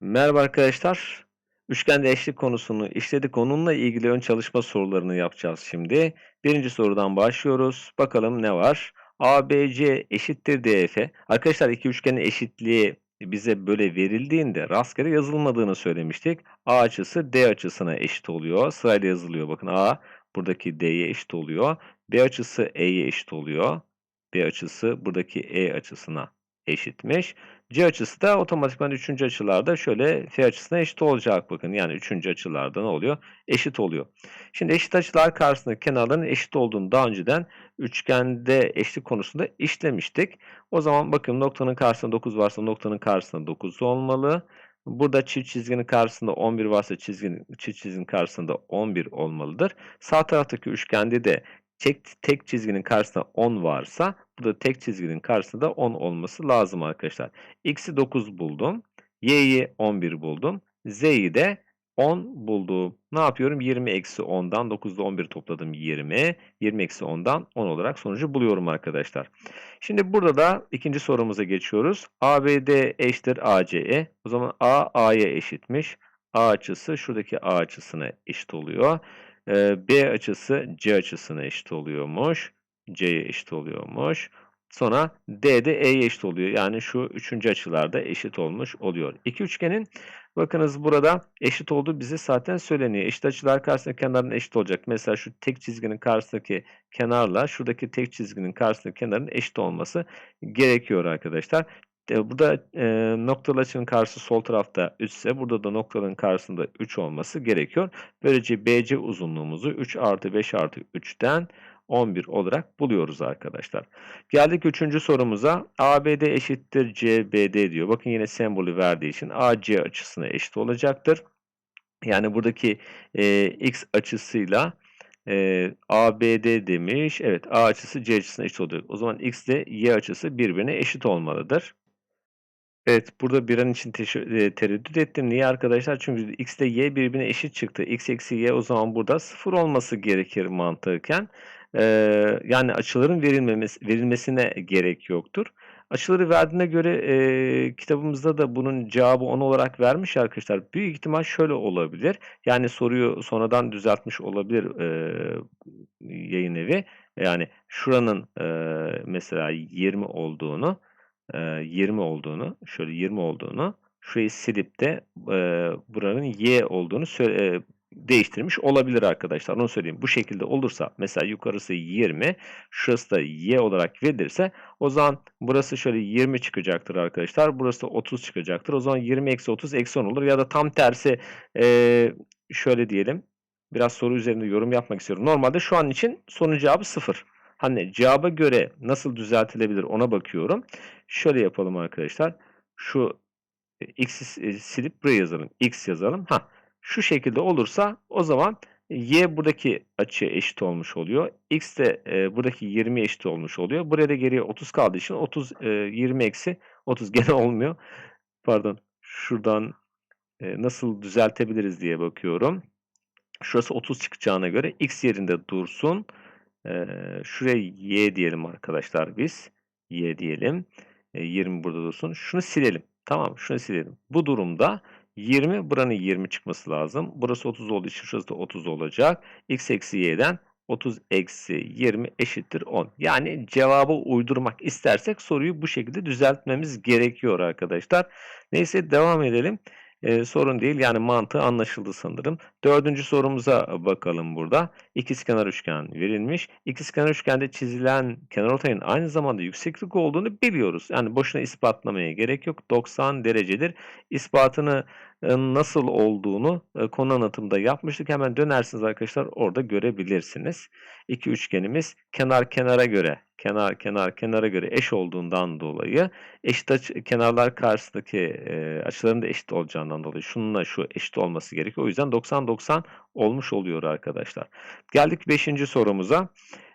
Merhaba arkadaşlar. Üçgende eşlik konusunu işledik. Onunla ilgili ön çalışma sorularını yapacağız şimdi. Birinci sorudan başlıyoruz. Bakalım ne var? ABC eşittir DF. Arkadaşlar iki üçgenin eşitliği bize böyle verildiğinde rastgele yazılmadığını söylemiştik. A açısı D açısına eşit oluyor. Sırayla yazılıyor. Bakın A buradaki D'ye eşit oluyor. B açısı E'ye eşit oluyor. B açısı buradaki E açısına eşitmiş. C açısı da otomatikman üçüncü açılarda şöyle F açısına eşit olacak bakın. Yani üçüncü açılarda ne oluyor? Eşit oluyor. Şimdi eşit açılar karşısında kenarların eşit olduğunu daha önceden üçgende eşlik konusunda işlemiştik. O zaman bakın noktanın karşısında 9 varsa noktanın karşısında 9 olmalı. Burada çift çizginin karşısında 11 varsa çizginin, çift çizginin karşısında 11 olmalıdır. Sağ taraftaki üçgende de tek, tek çizginin karşısında 10 varsa burada tek çizginin karşısında 10 olması lazım arkadaşlar. X'i 9 buldum. Y'yi 11 buldum. Z'yi de 10 buldum. Ne yapıyorum? 20 eksi 10'dan 9'da 11 topladım 20. 20 eksi 10'dan 10 olarak sonucu buluyorum arkadaşlar. Şimdi burada da ikinci sorumuza geçiyoruz. ABD eşittir ACE. O zaman A A'ya eşitmiş. A açısı şuradaki A açısına eşit oluyor. B açısı C açısına eşit oluyormuş. C'ye eşit oluyormuş. Sonra D de E'ye eşit oluyor. Yani şu üçüncü açılarda eşit olmuş oluyor. İki üçgenin bakınız burada eşit olduğu bize zaten söyleniyor. Eşit açılar karşısında kenarın eşit olacak. Mesela şu tek çizginin karşısındaki kenarla şuradaki tek çizginin karşısındaki kenarın eşit olması gerekiyor arkadaşlar. E, burada e, noktalı açının karşısı sol tarafta 3 ise burada da noktaların karşısında 3 olması gerekiyor. Böylece BC uzunluğumuzu 3 artı 5 artı 3'ten 11 olarak buluyoruz arkadaşlar. Geldik üçüncü sorumuza. ABD eşittir CBD diyor. Bakın yine sembolü verdiği için AC açısına eşit olacaktır. Yani buradaki e, X açısıyla e, ABD demiş. Evet A açısı C açısına eşit oluyor. O zaman X ile Y açısı birbirine eşit olmalıdır. Evet, burada bir an için e, tereddüt ettim. Niye arkadaşlar? Çünkü x ile y birbirine eşit çıktı. x eksi y o zaman burada sıfır olması gerekir mantıken. Ee, yani açıların verilmemesi, verilmesine gerek yoktur. Açıları verdiğine göre e, kitabımızda da bunun cevabı 10 olarak vermiş arkadaşlar. Büyük ihtimal şöyle olabilir. Yani soruyu sonradan düzeltmiş olabilir e, yayın evi. Yani şuranın e, mesela 20 olduğunu 20 olduğunu, şöyle 20 olduğunu, şurayı silip de buranın y olduğunu değiştirmiş olabilir arkadaşlar. Onu söyleyeyim. Bu şekilde olursa mesela yukarısı 20, şurası da y olarak verilirse o zaman burası şöyle 20 çıkacaktır arkadaşlar. Burası da 30 çıkacaktır. O zaman 20 eksi 30 eksi 10 olur. Ya da tam tersi şöyle diyelim. Biraz soru üzerinde yorum yapmak istiyorum. Normalde şu an için sorunun cevabı 0. Hani cevaba göre nasıl düzeltilebilir ona bakıyorum. Şöyle yapalım arkadaşlar. Şu e, x'i e, silip buraya yazalım. x yazalım. Ha, şu şekilde olursa o zaman y buradaki açıya eşit olmuş oluyor. x de e, buradaki 20 eşit olmuş oluyor. Buraya da geriye 30 kaldığı için 30 e, 20 eksi 30 gene olmuyor. Pardon. Şuradan e, nasıl düzeltebiliriz diye bakıyorum. Şurası 30 çıkacağına göre x yerinde dursun. Ee, şuraya y diyelim arkadaşlar biz. Y diyelim. E, 20 burada dursun. Şunu silelim. Tamam şunu silelim. Bu durumda 20 buranın 20 çıkması lazım. Burası 30 olduğu için şurası da 30 olacak. x eksi y'den 30 eksi 20 eşittir 10. Yani cevabı uydurmak istersek soruyu bu şekilde düzeltmemiz gerekiyor arkadaşlar. Neyse devam edelim e, sorun değil. Yani mantığı anlaşıldı sanırım. Dördüncü sorumuza bakalım burada. İkizkenar üçgen verilmiş. İkizkenar üçgende çizilen kenarortayın aynı zamanda yükseklik olduğunu biliyoruz. Yani boşuna ispatlamaya gerek yok. 90 derecedir. İspatını nasıl olduğunu konu anlatımında yapmıştık. Hemen dönersiniz arkadaşlar orada görebilirsiniz. İki üçgenimiz kenar kenara göre kenar kenar kenara göre eş olduğundan dolayı eşit açı, kenarlar karşısındaki e, açıların da eşit olacağından dolayı şununla şu eşit olması gerekiyor. O yüzden 90-90 olmuş oluyor arkadaşlar. Geldik 5. sorumuza.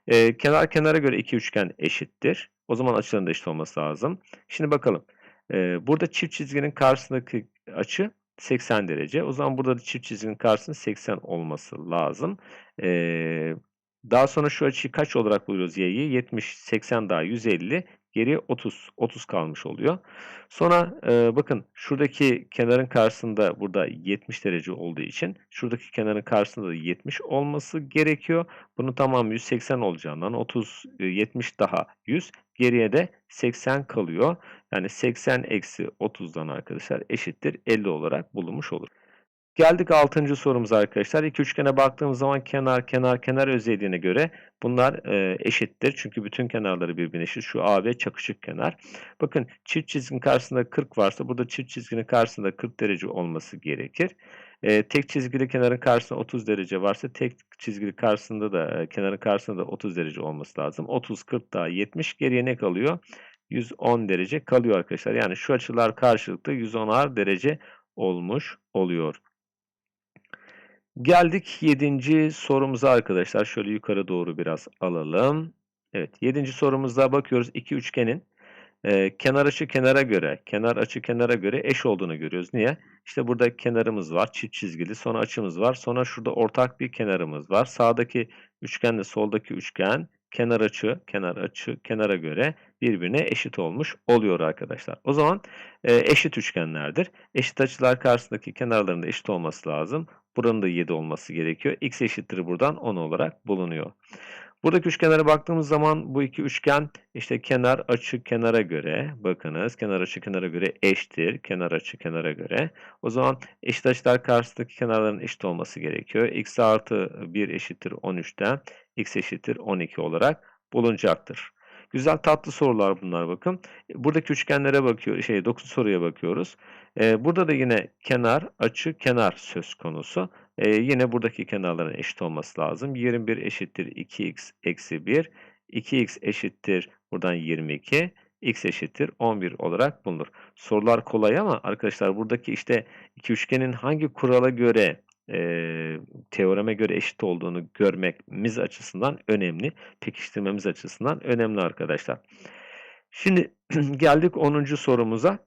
E, kenar kenara göre iki üçgen eşittir. O zaman açıların da eşit olması lazım. Şimdi bakalım. E, burada çift çizginin karşısındaki açı 80 derece. O zaman burada da çift çizginin karşısında 80 olması lazım. Ee, daha sonra şu açıyı kaç olarak buluyoruz y'yi? 70, 80 daha 150. Geriye 30. 30 kalmış oluyor. Sonra e, bakın şuradaki kenarın karşısında burada 70 derece olduğu için şuradaki kenarın karşısında da 70 olması gerekiyor. Bunun tamamı 180 olacağından 30, e, 70 daha 100. Geriye de 80 kalıyor. Yani 80 eksi 30'dan arkadaşlar eşittir 50 olarak bulunmuş olur. Geldik 6. sorumuza arkadaşlar. İki üçgene baktığımız zaman kenar kenar kenar özelliğine göre bunlar e, eşittir. Çünkü bütün kenarları birbirine eşit. Şu AB çakışık kenar. Bakın çift çizginin karşısında 40 varsa burada çift çizginin karşısında 40 derece olması gerekir. E, tek çizgili kenarın karşısında 30 derece varsa tek çizgili karşısında da e, kenarın karşısında da 30 derece olması lazım. 30 40 daha 70 geriye ne kalıyor? 110 derece kalıyor arkadaşlar. Yani şu açılar karşılıklı 110'ar derece olmuş oluyor. Geldik 7. sorumuza arkadaşlar. Şöyle yukarı doğru biraz alalım. Evet 7. sorumuzda bakıyoruz. iki üçgenin e, kenar açı kenara göre, kenar açı kenara göre eş olduğunu görüyoruz. Niye? İşte burada kenarımız var, çift çizgili. Sonra açımız var. Sonra şurada ortak bir kenarımız var. Sağdaki üçgenle soldaki üçgen kenar açı, kenar açı, kenara göre birbirine eşit olmuş oluyor arkadaşlar. O zaman e, eşit üçgenlerdir. Eşit açılar karşısındaki kenarlarında eşit olması lazım. Buranın da 7 olması gerekiyor. X eşittir buradan 10 olarak bulunuyor. Buradaki üçgenlere baktığımız zaman bu iki üçgen işte kenar açı kenara göre bakınız kenar açı kenara göre eşittir. Kenar açı kenara göre. O zaman eşit açılar karşısındaki kenarların eşit olması gerekiyor. X artı 1 eşittir 13'ten x eşittir 12 olarak bulunacaktır. Güzel tatlı sorular bunlar bakın. Buradaki üçgenlere bakıyor, şey 9 soruya bakıyoruz. Ee, burada da yine kenar, açı, kenar söz konusu. Ee, yine buradaki kenarların eşit olması lazım. 21 eşittir 2x eksi 1. 2x eşittir buradan 22 x eşittir 11 olarak bulunur. Sorular kolay ama arkadaşlar buradaki işte iki üçgenin hangi kurala göre e, teoreme göre eşit olduğunu görmemiz açısından önemli. Pekiştirmemiz açısından önemli arkadaşlar. Şimdi geldik 10. sorumuza.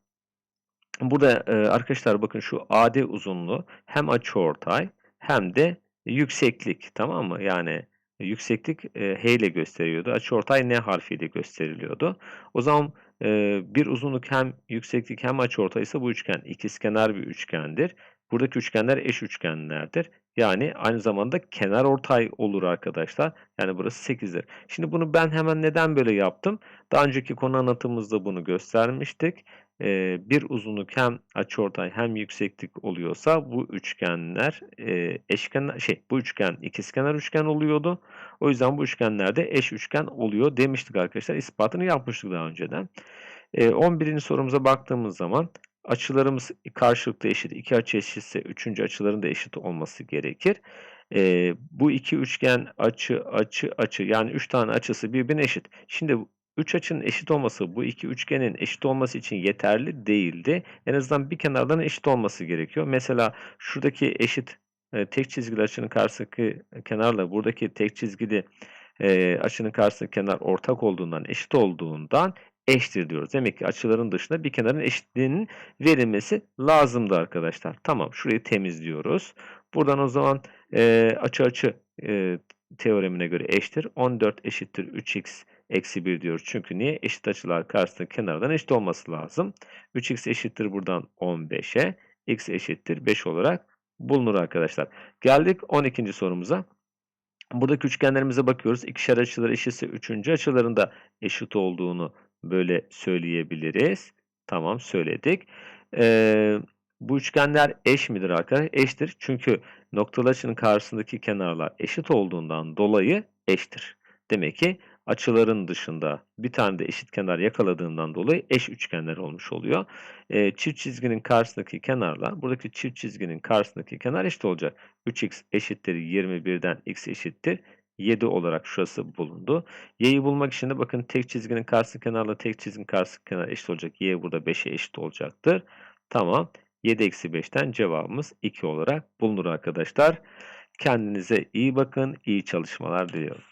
Burada e, arkadaşlar bakın şu AD uzunluğu hem açıortay hem de yükseklik tamam mı? Yani yükseklik e, H ile gösteriyordu. Açıortay N harfiyle gösteriliyordu. O zaman e, bir uzunluk hem yükseklik hem açıortay ise bu üçgen ikizkenar bir üçgendir. Buradaki üçgenler eş üçgenlerdir. Yani aynı zamanda kenar ortay olur arkadaşlar. Yani burası 8'dir. Şimdi bunu ben hemen neden böyle yaptım? Daha önceki konu anlatımımızda bunu göstermiştik. Ee, bir uzunluk hem açıortay hem yükseklik oluyorsa bu üçgenler e, eşkenar şey bu üçgen ikizkenar üçgen oluyordu. O yüzden bu üçgenlerde eş üçgen oluyor demiştik arkadaşlar. İspatını yapmıştık daha önceden. E, 11. sorumuza baktığımız zaman Açılarımız karşılıklı eşit. İki açı eşitse üçüncü açıların da eşit olması gerekir. Ee, bu iki üçgen açı, açı, açı yani üç tane açısı birbirine eşit. Şimdi üç açının eşit olması bu iki üçgenin eşit olması için yeterli değildi. En azından bir kenardan eşit olması gerekiyor. Mesela şuradaki eşit e, tek çizgili açının karşısındaki kenarla buradaki tek çizgili e, açının karşısındaki kenar ortak olduğundan, eşit olduğundan eşittir diyoruz. Demek ki açıların dışında bir kenarın eşitliğinin verilmesi lazımdı arkadaşlar. Tamam şurayı temizliyoruz. Buradan o zaman e, açı açı e, teoremine göre eşittir. 14 eşittir 3x eksi 1 diyoruz. Çünkü niye? Eşit açılar karşısında kenardan eşit olması lazım. 3x eşittir buradan 15'e. x eşittir 5 olarak bulunur arkadaşlar. Geldik 12. sorumuza. Buradaki üçgenlerimize bakıyoruz. İkişer açılar eşitse üçüncü açıların da eşit olduğunu böyle söyleyebiliriz. Tamam söyledik. Ee, bu üçgenler eş midir arkadaşlar? Eştir. Çünkü noktalı açının karşısındaki kenarlar eşit olduğundan dolayı eştir. Demek ki açıların dışında bir tane de eşit kenar yakaladığından dolayı eş üçgenler olmuş oluyor. Ee, çift çizginin karşısındaki kenarla buradaki çift çizginin karşısındaki kenar eşit olacak. 3x eşittir 21'den x eşittir 7 olarak şurası bulundu. Y'yi bulmak için de bakın tek çizginin karşı kenarla tek çizginin karşı kenar eşit olacak. Y burada 5'e eşit olacaktır. Tamam. 7 eksi 5'ten cevabımız 2 olarak bulunur arkadaşlar. Kendinize iyi bakın. iyi çalışmalar diliyorum.